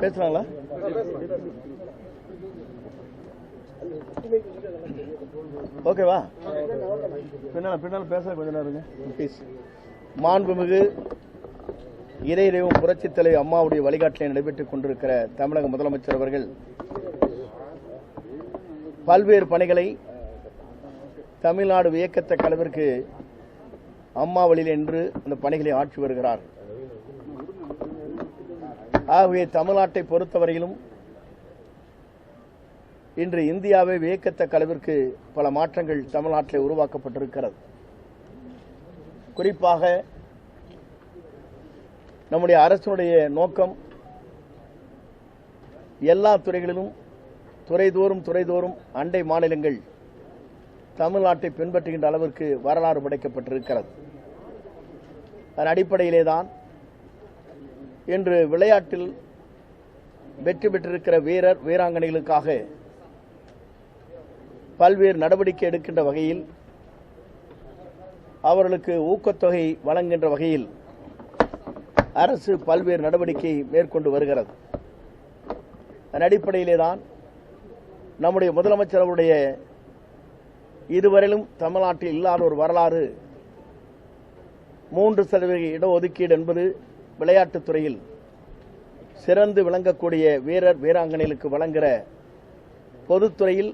பேசுறாங்களா? ஓகேவா பின்னால பின்னால பேச கொஞ்ச நேரம் இருங்க. ப்ளீஸ் மாண்புமிகு இறையிறைவும் புரட்சித் தலைவர் அம்மாவுடைய வழிகாட்டிலே நடைபெற்றுக் கொண்டிருக்கிற தமிழக முதலமைச்சர் அவர்கள் பல்வேறு பணிகளை தமிழ்நாடு வியக்கத்தக்க அளவிற்கு அம்மா வழியில் என்று அந்த பணிகளை ஆற்றி வருகிறார். ஆகவே தமிழ்நாட்டை பொறுத்தவரையிலும் இன்று இந்தியாவை வியக்கத்தக்க அளவிற்கு பல மாற்றங்கள் தமிழ்நாட்டில் உருவாக்கப்பட்டிருக்கிறது. குறிப்பாக நம்முடைய அரசுடைய நோக்கம் எல்லா துறைகளிலும் துறைதோறும் துறைதோறும் அண்டை மாநிலங்கள் தமிழ்நாட்டை பின்பற்றுகின்ற அளவிற்கு வரலாறு படைக்கப்பட்டிருக்கிறது. அதன் அடிப்படையிலே தான் இன்று விளையாட்டில் வெற்றி பெற்றிருக்கிற வீரர் வீராங்கனைகளுக்காக பல்வேறு நடவடிக்கை எடுக்கின்ற வகையில் அவர்களுக்கு ஊக்கத்தொகை வழங்குகின்ற வகையில் அரசு பல்வேறு நடவடிக்கை மேற்கொண்டு வருகிறது. அதன் அடிப்படையிலே தான் நம்முடைய முதலமைச்சர் அவருடைய இதுவரையிலும் தமிழ்நாட்டில் இல்லாத ஒரு வரலாறு மூன்று சதவீத இடஒதுக்கீடு என்பது விளையாட்டுத் துறையில் சிறந்து விளங்கக்கூடிய வீரர் வீராங்கனைகளுக்கு வழங்குகிற பொதுத்துறையில்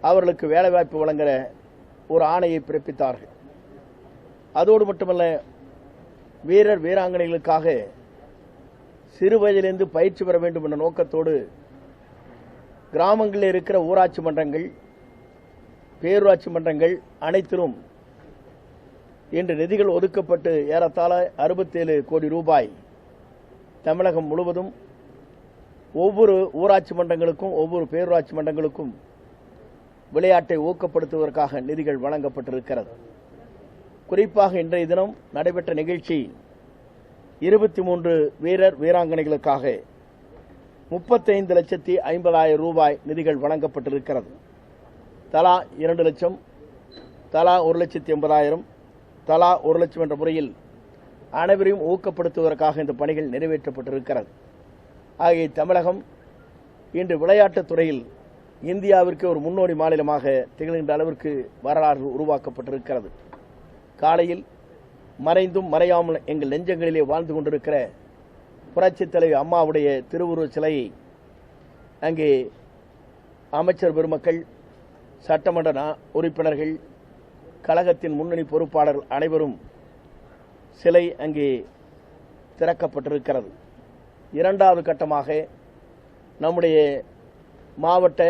அவர்களுக்கு வேலைவாய்ப்பு வழங்குகிற ஒரு ஆணையை பிறப்பித்தார்கள். அதோடு மட்டுமல்ல வீரர் வீராங்கனைகளுக்காக சிறு வயதிலிருந்து பயிற்சி பெற வேண்டும் என்ற நோக்கத்தோடு கிராமங்களில் இருக்கிற ஊராட்சி மன்றங்கள் பேரூராட்சி மன்றங்கள் அனைத்திலும் இன்று நிதிகள் ஒதுக்கப்பட்டு ஏறத்தாழ அறுபத்தேழு கோடி ரூபாய். தமிழகம் முழுவதும் ஒவ்வொரு ஊராட்சி மன்றங்களுக்கும் ஒவ்வொரு பேரூராட்சி மன்றங்களுக்கும் விளையாட்டை ஊக்கப்படுத்துவதற்காக நிதிகள் வழங்கப்பட்டிருக்கிறது. குறிப்பாக இன்றைய தினம் நடைபெற்ற நிகழ்ச்சி இருபத்தி மூன்று வீரர் வீராங்கனைகளுக்காக முப்பத்தைந்து லட்சத்தி ஐம்பதாயிரம் ரூபாய் நிதிகள் வழங்கப்பட்டிருக்கிறது. தலா இரண்டு லட்சம் தலா ஒரு லட்சத்தி எண்பதாயிரம் தலா ஒரு லட்சம் என்ற முறையில் அனைவரையும் ஊக்கப்படுத்துவதற்காக இந்த பணிகள் நிறைவேற்றப்பட்டிருக்கிறது. ஆகிய தமிழகம் இன்று விளையாட்டுத் துறையில் இந்தியாவிற்கு ஒரு முன்னோடி மாநிலமாக திகழ்கின்ற அளவிற்கு வரலாறு உருவாக்கப்பட்டிருக்கிறது. காலையில் மறைந்தும் மறையாமல் எங்கள் நெஞ்சங்களிலே வாழ்ந்து கொண்டிருக்கிற புரட்சித் தலைவி அம்மாவுடைய திருவுருவச் சிலையை அங்கே அமைச்சர் பெருமக்கள் சட்டமன்ற உறுப்பினர்கள் கழகத்தின் முன்னணி பொறுப்பாளர்கள் அனைவரும் சிலை அங்கே திறக்கப்பட்டிருக்கிறது. இரண்டாவது கட்டமாக நம்முடைய மாவட்ட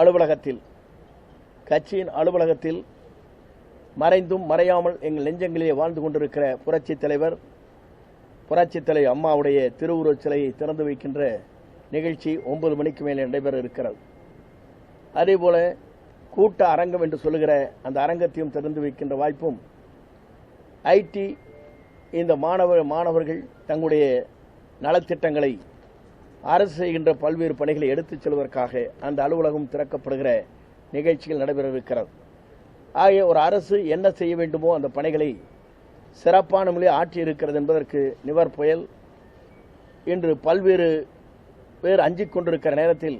அலுவலகத்தில் கட்சியின் அலுவலகத்தில் மறைந்தும் மறையாமல் எங்கள் நெஞ்சங்களிலே வாழ்ந்து கொண்டிருக்கிற புரட்சித் தலைவர் புரட்சித் தலைவர் அம்மாவுடைய திருவுருவச் சிலையை திறந்து வைக்கின்ற நிகழ்ச்சி ஒன்பது மணிக்கு மேலே நடைபெற இருக்கிறது. அதேபோல கூட்ட அரங்கம் என்று சொல்லுகிற அந்த அரங்கத்தையும் திறந்து வைக்கின்ற வாய்ப்பும் ஐடி இந்த மாணவ மாணவர்கள் தங்களுடைய நலத்திட்டங்களை அரசு செய்கின்ற பல்வேறு பணிகளை எடுத்துச் செல்வதற்காக அந்த அலுவலகம் திறக்கப்படுகிற நிகழ்ச்சிகள் நடைபெறவிருக்கிறது. ஆகிய ஒரு அரசு என்ன செய்ய வேண்டுமோ அந்த பணிகளை சிறப்பான முறையில் ஆற்றி இருக்கிறது என்பதற்கு நிவர் புயல் இன்று பல்வேறு பேர் அஞ்சிக் கொண்டிருக்கிற நேரத்தில்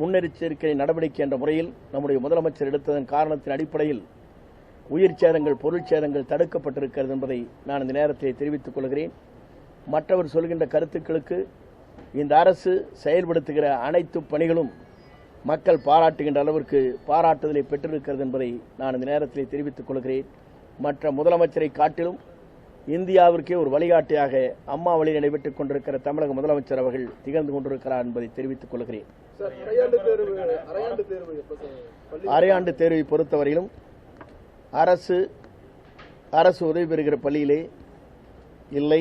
முன்னெச்சரிக்கை நடவடிக்கை என்ற முறையில் நம்முடைய முதலமைச்சர் எடுத்ததன் காரணத்தின் அடிப்படையில் உயிர் சேதங்கள் பொருள் சேதங்கள் தடுக்கப்பட்டிருக்கிறது என்பதை நான் இந்த நேரத்தை தெரிவித்துக் கொள்கிறேன். மற்றவர் சொல்கின்ற கருத்துக்களுக்கு இந்த அரசு செயல்படுத்துகிற அனைத்து பணிகளும் மக்கள் பாராட்டுகின்ற அளவிற்கு பாராட்டுதலை பெற்றிருக்கிறது என்பதை நான் இந்த நேரத்தில் தெரிவித்துக் கொள்கிறேன். மற்ற முதலமைச்சரை காட்டிலும் இந்தியாவிற்கே ஒரு வழிகாட்டியாக அம்மா வழி நடைபெற்றுக் கொண்டிருக்கிற தமிழக முதலமைச்சர் அவர்கள் திகழ்ந்து கொண்டிருக்கிறார் என்பதை தெரிவித்துக் கொள்கிறேன். அரையாண்டு தேர்வு அரையாண்டு தேர்வு எப்ப சார்? பள்ளி அரையாண்டு தேர்வை பொறுத்தவரையிலும் அரசு அரசு உதவி பெறுகிற பள்ளியிலே இல்லை.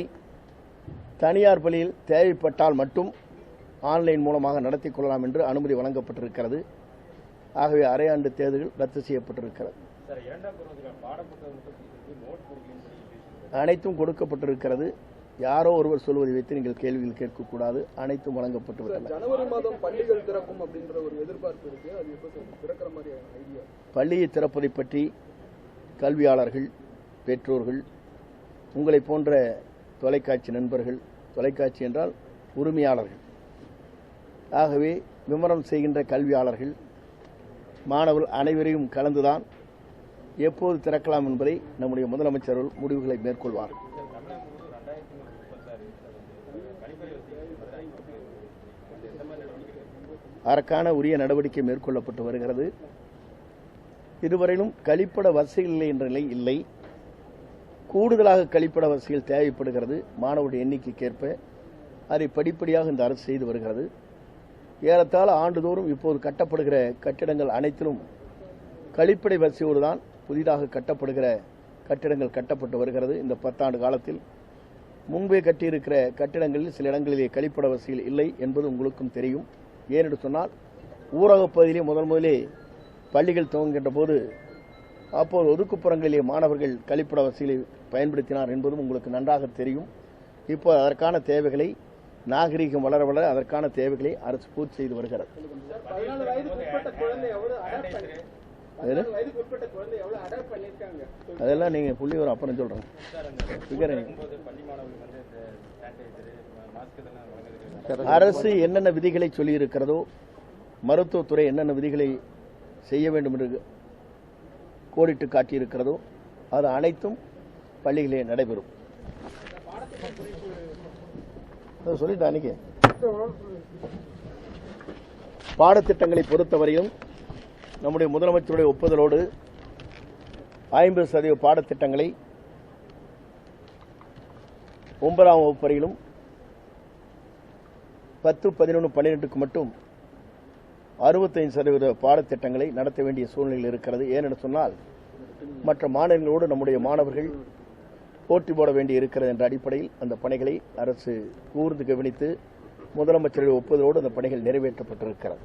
தனியார் பள்ளியில் தேவைப்பட்டால் மட்டும் ஆன்லைன் மூலமாக நடத்தி கொள்ளலாம் என்று அனுமதி வழங்கப்பட்டிருக்கிறது. ஆகவே அரையாண்டு தேர்வுகள் ரத்து செய்யப்பட்டிருக்கிறது. அனைத்தும் கொடுக்கப்பட்டிருக்கிறது. யாரோ ஒருவர் சொல்வதை வைத்து நீங்கள் கேள்விகள் கேட்கக்கூடாது. அனைத்தும் வழங்கப்பட்டு விட்டன. ஜனவரி மாதம் பள்ளிகள் திறக்கும் அப்படின்ற ஒரு எதிர்பார்ப்பு இருக்கு. அது எப்ப சார்? திறக்கிற மாதிரியான ஐடியா பள்ளியை திறப்பதை பற்றி கல்வியாளர்கள் பெற்றோர்கள் உங்களை போன்ற தொலைக்காட்சி நண்பர்கள் தொலைக்காட்சி என்றால் உரிமையாளர்கள். ஆகவே விமர்சனம் செய்கின்ற கல்வியாளர்கள் மாணவர்கள் அனைவரையும் கலந்துதான் எப்போது திறக்கலாம் என்பதை நம்முடைய முதலமைச்சர்கள் முடிவுகளை மேற்கொள்வார் அதற்கான உரிய நடவடிக்கை மேற்கொள்ளப்பட்டு வருகிறது. இதுவரையிலும் கழிப்பட வசதிகள் இல்லை என்ற நிலை இல்லை. கூடுதலாக கழிப்பட வசதிகள் தேவைப்படுகிறது. மாணவருடைய எண்ணிக்கைக்கேற்ப அதை படிப்படியாக இந்த அரசு செய்து வருகிறது. ஏறத்தாழ ஆண்டுதோறும் இப்போது கட்டப்படுகிற கட்டிடங்கள் அனைத்திலும் கழிப்படை வசதியோடு தான் புதிதாக கட்டப்படுகிற கட்டிடங்கள் கட்டப்பட்டு வருகிறது. இந்த பத்தாண்டு காலத்தில் முன்பே கட்டியிருக்கிற கட்டிடங்களில் சில இடங்களிலே கழிப்பட வசதிகள் இல்லை என்பது உங்களுக்கும் தெரியும். ஏனென்று சொன்னால் ஊரகப் பகுதியிலே முதன் முதலே பள்ளிகள் துவங்குகின்ற போது அப்போது ஒதுக்குப்புறங்களிலே மாணவர்கள் கழிப்பட வசதிகளை பயன்படுத்தினார் என்பதும் உங்களுக்கு நன்றாக தெரியும். இப்போ அதற்கான தேவைகளை நாகரிகம் வளர வளர அதற்கான தேவைகளை அரசு பூர்த்தி செய்து வருகிறது. அதெல்லாம் நீங்கள் புள்ளி வரும் அப்புறம் சொல்கிறேன் அரசு என்னென்ன விதிகளை சொல்லியிருக்கிறதோ மருத்துவத்துறை என்னென்ன விதிகளை செய்ய வேண்டும் என்று கோடிட்டு காட்டியிருக்கிறதோ அது அனைத்தும் பள்ளிகளே நடைபெறும். அதான் சொல்லிட்டேன் அன்னைக்கு? பாடத்திட்டங்களை பொறுத்தவரையும் நம்முடைய முதலமைச்சருடைய ஒப்புதலோடு ஐம்பது சதவீத பாடத்திட்டங்களை ஒன்பதாம் வகுப்பு வரையிலும் பத்து பதினொன்று பன்னிரெண்டுக்கு மட்டும் அறுபத்தைந்து சதவீத பாடத்திட்டங்களை நடத்த வேண்டிய சூழ்நிலையில் இருக்கிறது. ஏனென்று சொன்னால் மற்ற மாநிலங்களோடு நம்முடைய மாணவர்கள் போட்டி போட வேண்டி இருக்கிறது என்ற அடிப்படையில் அந்த பணிகளை அரசு கூர்ந்து கவனித்து முதலமைச்சருடைய ஒப்புதலோடு அந்த பணிகள் நிறைவேற்றப்பட்டிருக்கிறது.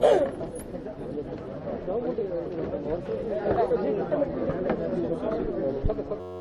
Thank you.